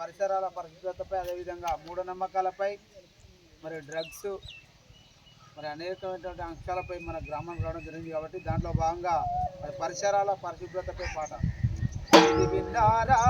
పరిసరాల పరిశుభ్రతపై అదేవిధంగా మూఢనమ్మకాలపై మరి డ్రగ్స్ మరి అనేకమైనటువంటి అంశాలపై మన గ్రామం రావడం జరిగింది కాబట్టి దాంట్లో భాగంగా మరి పరిసరాల పరిశుభ్రతపై పాట. ఇది విన్నారా?